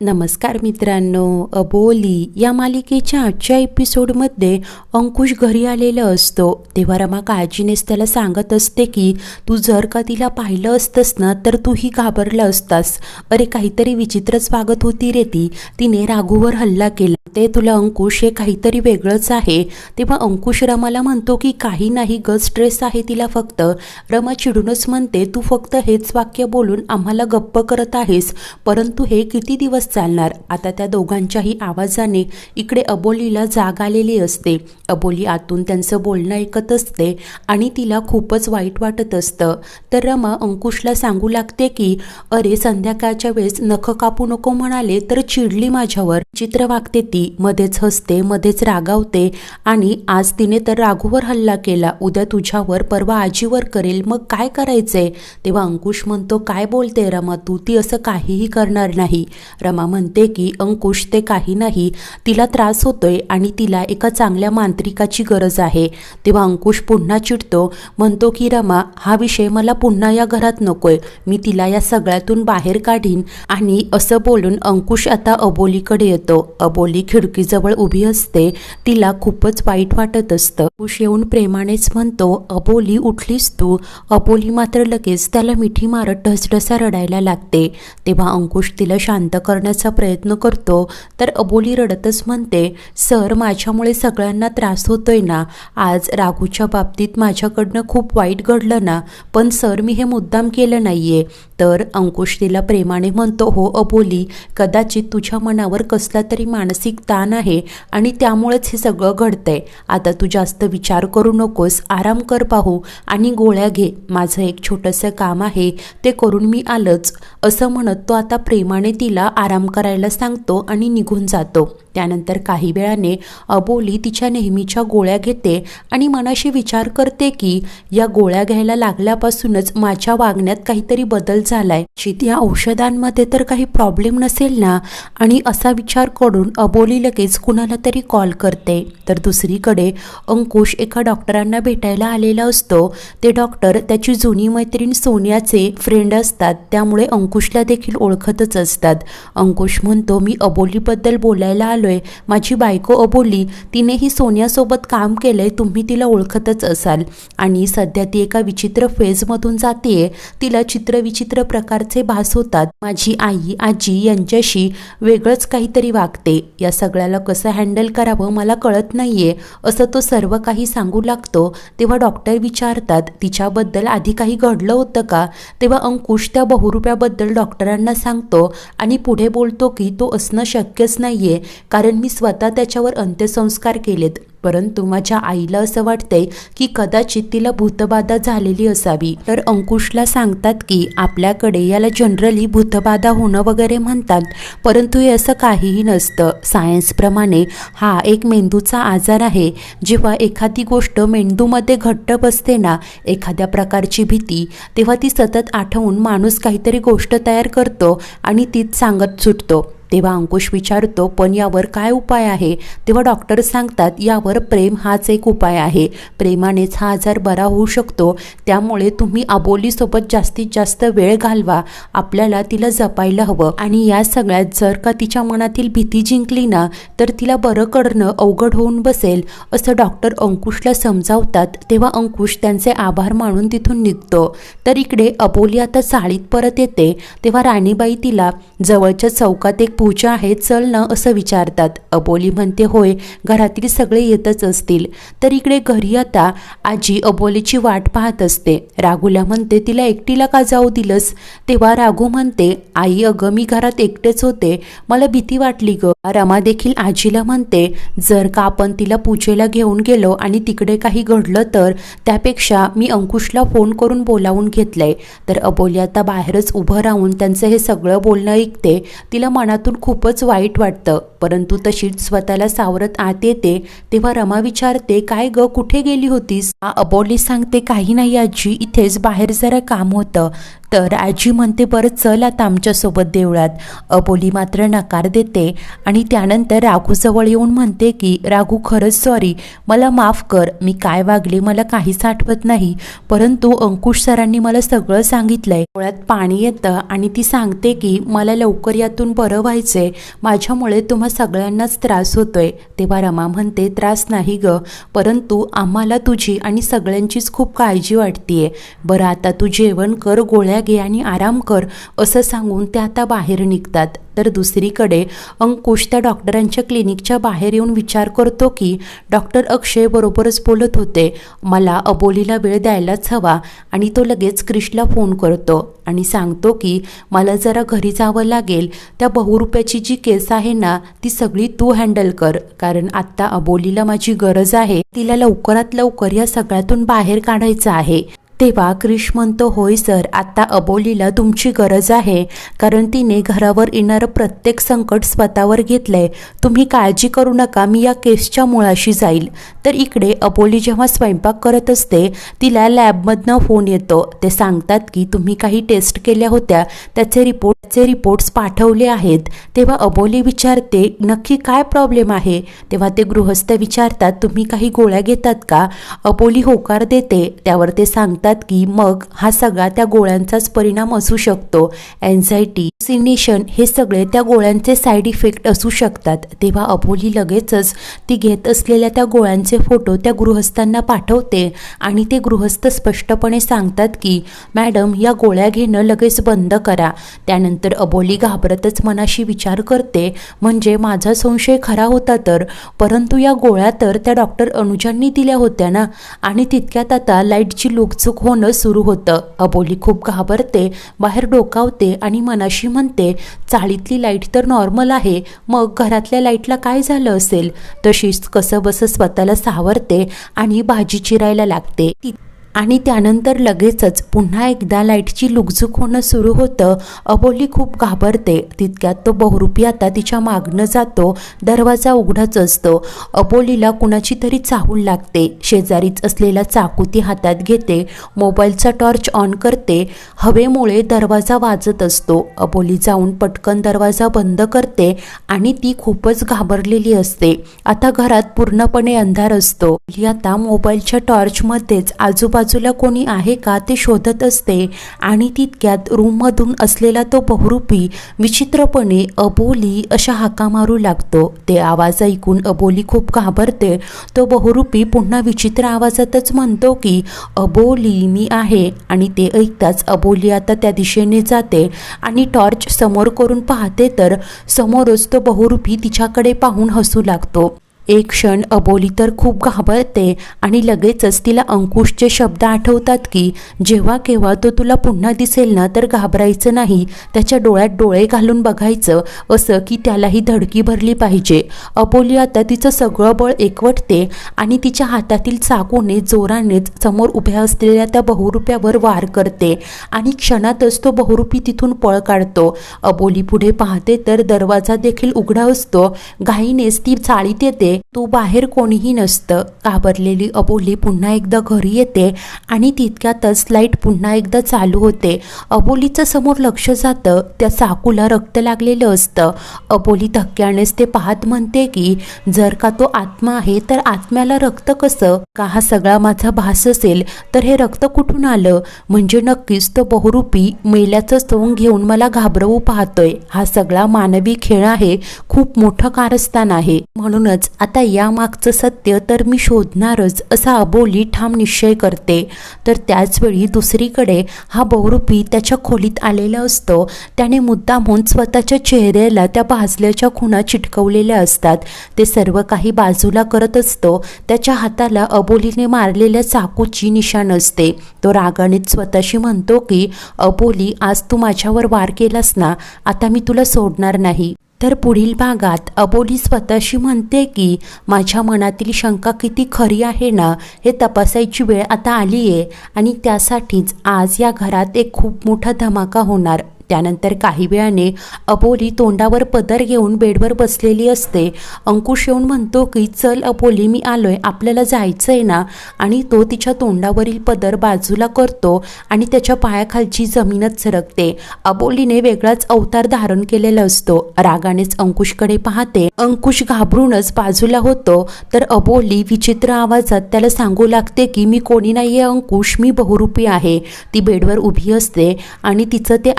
नमस्कार मित्रांनो अबोली या मालिकेच्या आजच्या एपिसोडमध्ये अंकुश घरी आलेला असतो. तेव्हा रमा काळजीनेच त्याला सांगत असते की तू जर का तिला पाहिलं असतंस ना तर तूही घाबरला असतास. अरे काहीतरी विचित्रच वागत होती रे ती. तिने राघूवर हल्ला केला. ते तुला अंकुश हे काहीतरी वेगळंच आहे. तेव्हा अंकुश रमाला म्हणतो की काही नाही ग स्ट्रेस आहे तिला फक्त. रमा चिडूनच म्हणते तू फक्त हेच वाक्य बोलून आम्हाला गप्प करत आहेस. परंतु हे किती दिवस चालणार. आता त्या दोघांच्याही आवाजाने इकडे अबोलीला जाग आलेली असते. अबोली आतून त्यांचं बोलणं ऐकत असते आणि तिला खूपच वाईट वाटत असतं. तर रमा अंकुशला सांगू लागते की अरे संध्याकाळच्या वेळेस नख कापू नको म्हणाले तर चिडली माझ्यावर. चित्र वागते ती. मध्येच हसते मध्येच रागावते आणि आज तिने तर राघूवर हल्ला केला. उद्या तुझ्यावर परवा आजीवर करेल. मग काय करायचंय? तेव्हा अंकुश म्हणतो काय बोलते रमा? तू ती असं काहीही करणार नाही. रमा म्हणते की अंकुश ते काही नाही तिला त्रास होतोय आणि तिला एका चांगल्या मांत्रिकाची गरज आहे. तेव्हा अंकुश पुन्हा चिडतो म्हणतो की रमा हा विषय मला पुन्हा या घरात नकोय. मी तिला या सगळ्यातून बाहेर काढीन. आणि असं बोलून अंकुश आता अबोलीकडे येतो. अबोली खिडकीजवळ उभी असते. तिला खूपच वाईट वाटत असतं. अंकुश येऊन प्रेमानेच म्हणतो अबोली उठलीस तू? अबोली मात्र लगेच त्याला मिठी मारत ढसढसा रडायला लागते. तेव्हा अंकुश तिला शांत करण्याचा प्रयत्न करतो तर अबोली रडतच म्हणते सर माझ्यामुळे सगळ्यांना त्रास होतोय ना. आज राघूच्या बाबतीत माझ्याकडनं खूप वाईट घडलं ना. पण सर मी हे मुद्दाम केलं नाहीये. तर अंकुश तिला प्रेमाने म्हणतो हो अबोली कदाचित तुझ्या मनावर कसला तरी मानसिक ताण आहे आणि त्यामुळेच हे सगळं घडतंय. आता तू जास्त विचार करू नकोस आराम कर पाहू आणि गोळ्या घे. माझं एक छोटंसं काम आहे ते करून मी आलंच. असं म्हणत तो आता प्रेमाने तिला आराम करायला सांगतो आणि निघून जातो. त्यानंतर काही वेळाने अबोली तिच्या नेहमीच्या गोळ्या घेते आणि मनाशी विचार करते की या गोळ्या घ्यायला लागल्यापासूनच माझ्या वागण्यात काहीतरी बदल झालाय. शित या औषधांमध्ये तर काही प्रॉब्लेम नसेल ना? आणि असा विचार करून अबोली लगेच कुणाला तरी कॉल करते. तर दुसरीकडे अंकुश एका डॉक्टरांना भेटायला आलेला असतो. ते डॉक्टर त्याची जुनी मैत्रीण सोनियाचे फ्रेंड असतात. त्यामुळे अंकुशला देखील ओळखतच असतात. अंकुश म्हणतो मी अबोलीबद्दल बोलायला आलोय. माझी बायको अबोली. तिनेही सोन्यासोबत काम केलंय तुम्ही तिला ओळखतच असाल. आणि सध्या ती एका विचित्र फेजमधून जातीये. तिला चित्रविचित्र प्रकारचे भास होतात. माझी आई आजी यांच्याशी वेगळंच काहीतरी वागते. या सगळ्याला कसं हँडल करावं मला कळत नाहीये. असं तो सर्व काही सांगू लागतो. तेव्हा डॉक्टर विचारतात तिच्याबद्दल आधी काही घडलं होतं का? तेव्हा अंकुश त्या बहुरुप्याबद्दल डॉक्टरांना सांगतो आणि पुढे बोलतो की तो असणं शक्यच नाहीये कारण मी स्वतः त्याच्यावर अंत्यसंस्कार केलेत. परंतु माझ्या आईला असं वाटतंय की कदाचित तिला भूतबाधा झालेली असावी. तर अंकुशला सांगतात की आपल्याकडे याला जनरली भूतबाधा होणं वगैरे म्हणतात परंतु हे असं काहीही नसतं. सायन्सप्रमाणे हा एक मेंदूचा आजार आहे. जेव्हा एखादी गोष्ट मेंदूमध्ये घट्ट बसते ना एखाद्या प्रकारची भीती तेव्हा ती सतत आठवून माणूस काहीतरी गोष्ट तयार करतो आणि तीच सांगत सुटतो. तेव्हा अंकुश विचारतो पण यावर काय उपाय आहे? तेव्हा डॉक्टर सांगतात यावर प्रेम हाच एक उपाय आहे. प्रेमानेच हा आजार बरा होऊ शकतो. त्यामुळे तुम्ही आबोलीसोबत जास्तीत जास्त वेळ घालवा. आपल्याला तिला जपायला हवं. आणि या सगळ्यात जर का तिच्या मनातील भीती जिंकली ना तर तिला बरं करणं अवघड होऊन बसेल असं डॉक्टर अंकुशला समजावतात. तेव्हा अंकुश त्यांचे आभार मानून तिथून निघतो. तर इकडे अबोली आता चाळीत परत येते. तेव्हा राणीबाई तिला जवळच्या चौकात एक पूजा आहे चल ना असं विचारतात. अबोली म्हणते होय घरातील सगळे येतच असतील. तर इकडे घरी आता आजी अबोलीची वाट पाहत असते. राघूला म्हणते तिला एकटीला का जाऊ दिलंस? तेव्हा राघू म्हणते आई अगं मी घरात एकटेच होते. मला भीती वाटली ग. रमा देखील आजीला म्हणते जर का आपण तिला पूजेला घेऊन गेलो आणि तिकडे काही घडलं तर त्यापेक्षा मी अंकुशला फोन करून बोलावून घेतलंय. तर अबोली आता बाहेरच उभं राहून त्यांचं हे सगळं बोलणं ऐकते. तिला मनातून खूपच वाईट वाटतं. परंतु तशीच स्वतःला सावरत आत येते तेव्हा रमा विचारते काय ग कुठे गेली होतीस? अबोली सांगते काही नाही आजी इथेच बाहेर जरा काम होतं. तर आजी म्हणते बरं चल आता आमच्यासोबत देवळात. अबोली मात्र नकार देते आणि त्यानंतर राघूजवळ येऊन म्हणते की राघू खरंच सॉरी मला माफ कर. मी काय वागले मला काहीच आठवत नाही. परंतु अंकुश सरांनी मला सगळं सांगितलंय. डोळ्यात पाणी येतं आणि ती सांगते की मला लवकर यातून बरं व्हायचंय. माझ्यामुळे तुम्हा सगळ्यांनाच त्रास होतोय. तेव्हा रमा म्हणते त्रास नाही ग परंतु आम्हाला तुझी आणि सगळ्यांचीच खूप काळजी वाटतीये. बरं आता तू जेवण कर गोळ्या घे आणि आराम कर असं सांगून ते आता बाहेर निघतात. तर दुसरीकडे अंकुश त्या डॉक्टरांच्या क्लिनिकच्या बाहेर येऊन विचार करतो की डॉक्टर अक्षय बरोबरच बोलत होते. मला अबोलीला वेळ द्यायलाच हवा. आणि तो लगेच क्रिशला फोन करतो आणि सांगतो की मला जरा घरी जावं लागेल. त्या बहुरुप्याची जी केस आहे ना ती सगळी तू हँडल कर. कारण आत्ता अबोलीला माझी गरज आहे. तिला लवकरात लवकर या सगळ्यातून बाहेर काढायचं आहे. तेव्हा क्रिश म्हणतो होय सर आता अबोलीला तुमची गरज आहे कारण तिने घरावर येणारं प्रत्येक संकट स्वतःवर घेतलंय. तुम्ही काळजी करू नका मी या केसच्या मुळाशी जाईल. तर इकडे अबोली जेव्हा स्वयंपाक करत असते तिला लॅबमधनं फोन येतो. ते सांगतात की तुम्ही काही टेस्ट केल्या होत्या त्याचे रिपोर्टचे रिपोर्ट्स पाठवले आहेत. तेव्हा अबोली विचारते नक्की काय प्रॉब्लेम आहे? तेव्हा ते गृहस्थ विचारतात तुम्ही काही गोळ्या घेतात का? अबोली होकार देते. त्यावर ते सांगतात की मग हा सगळा त्या गोळ्यांचाच परिणाम असू शकतो. एन्झायटी सिनेशन हे सगळे त्या गोळ्यांचे साईड इफेक्ट असू शकतात. तेव्हा अबोली लगेचच ती घेत असलेल्या त्या गोळ्यांचे फोटो त्या गृहस्थांना पाठवते आणि ते गृहस्थ स्पष्टपणे सांगतात की मॅडम या गोळ्या घेणं लगेच बंद करा. त्यानंतर अबोली घाबरतच मनाशी विचार करते म्हणजे माझा संशय खरा होता तर परंतु या गोळ्या तर त्या डॉक्टर अनुजांनी दिल्या होत्या ना? आणि तितक्यात आता लाईटची लुकचूक होणं सुरू होतं. अबोली खूप घाबरते बाहेर डोकावते आणि मनाशी म्हणते चाळीतली लाइट तर नॉर्मल आहे मग घरातल्या लाईटला काय झालं असेल? तशीच कसं बसं स्वतःला सावरते आणि भाजी चिरायला लागते. ती- आणि त्यानंतर लगेचच पुन्हा एकदा लाईटची लुकझुक होणं सुरू होतं. अबोली खूप घाबरते. तितक्यात तो बहुरूपी आता तिच्या मागणं जातो. दरवाजा उघडाच असतो. अबोलीला कुणाची तरी चाहूल लागते. शेजारीच असलेला चाकू ती हातात घेते. मोबाईलचा टॉर्च ऑन करते. हवेमुळे दरवाजा वाजत असतो. अबोली जाऊन पटकन दरवाजा बंद करते आणि ती खूपच घाबरलेली असते. आता घरात पूर्णपणे अंधार असतो. ही आता मोबाईलच्या टॉर्चमध्येच आजूबाजू बाजूला कोणी आहे का ते शोधत असते आणि तितक्यात रूममधून असलेला तो बहुरूपी विचित्रपणे अबोली अशा हाका मारू लागतो. ते आवाज ऐकून अबोली खूप घाबरते. तो बहुरूपी पुन्हा विचित्र आवाजातच म्हणतो की अबोली मी आहे. आणि ते ऐकताच अबोली आता त्या दिशेने जाते आणि टॉर्च समोर करून पाहते तर समोरच तो बहुरूपी तिच्याकडे पाहून हसू लागतो. एक क्षण अबोली तर खूप घाबरते आणि लगेचच तिला अंकुशचे शब्द आठवतात की जेव्हा केव्हा तो तुला पुन्हा दिसेल ना तर घाबरायचं नाही त्याच्या डोळ्यात डोळे घालून बघायचं असं की त्यालाही धडकी भरली पाहिजे. अबोली आता तिचं सगळं बळ एकवटते आणि तिच्या हातातील चाकूने जोरानेच समोर उभ्या असलेल्या त्या बहुरुप्यावर वार करते आणि क्षणातच तो बहुरूपी तिथून पळ काढतो. अबोली पुढे पाहते तर दरवाजा देखील उघडा असतो. घाईनेच ती चाळीत येते. तू बाहेर कोणीही नसतं. घाबरलेली अबोली पुन्हा एकदा घरी येते आणि तितक्यातच लाइट पुन्हा एकदा चालू होते. अबोलीचं समोर लक्ष जातं. त्या चाकूला रक्त लागलेलं असतं. अबोली धक्क्यानेच ते पाहत म्हणते की जर का तो आत्मा आहे तर आत्म्याला रक्त कसं? का हा सगळा माझा भास असेल? तर हे रक्त कुठून आलं? म्हणजे नक्कीच तो बहुरूपी मेल्याचं सोंग घेऊन मला घाबरवू पाहतोय. हा सगळा मानवी खेळ आहे. खूप मोठं कारस्थान आहे. म्हणूनच आता यामागचं सत्य तर मी शोधणारच असा अबोली ठाम निश्चय करते. तर त्याचवेळी दुसरीकडे हा बहुरूपी त्याच्या खोलीत आलेला असतो. त्याने मुद्दामहून स्वतःच्या चेहऱ्याला त्या भाजल्याच्या खुणा चिटकवलेल्या असतात. ते सर्व काही बाजूला करत असतो. त्याच्या हाताला अबोलीने मारलेल्या चाकूची निशाण असते. तो रागानेच स्वतःशी म्हणतो की अबोली आज तू माझ्यावर वार केलास ना आता मी तुला सोडणार नाही. तर पुढील भागात अबोली स्वतःशी म्हणते की माझ्या मनातील शंका किती खरी आहे ना हे तपासायची वेळ आता आली आहे आणि त्यासाठीच आज या घरात एक खूप मोठा धमाका होणार. त्यानंतर काही वेळाने अबोली तोंडावर पदर घेऊन बेडवर बसलेली असते. अंकुश येऊन म्हणतो की चल अबोली मी आलोय. आपल्याला जायचं आहे ना? आणि तो तिच्या तोंडावरील पदर बाजूला करतो आणि त्याच्या पायाखालची जमीनच सरकते. अबोलीने वेगळाच अवतार धारण केलेला असतो. रागानेच अंकुशकडे पाहते. अंकुश घाबरूनच बाजूला होतो. तर अबोली विचित्र आवाजात त्याला सांगू लागते की मी कोणी नाहीये अंकुश मी बहुरूपी आहे. ती बेडवर उभी असते आणि तिचं ते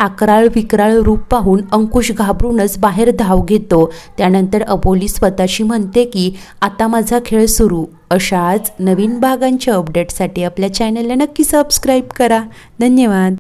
विकराळ विकराळ रूप पाहून अंकुश घाबरूनच बाहेर धाव घेतो. त्यानंतर अबोली स्वतःशी म्हणते की आता माझा खेळ सुरू. अशाच नवीन भागांच्या अपडेटसाठी आपल्या चॅनलला नक्की सबस्क्राईब करा. धन्यवाद.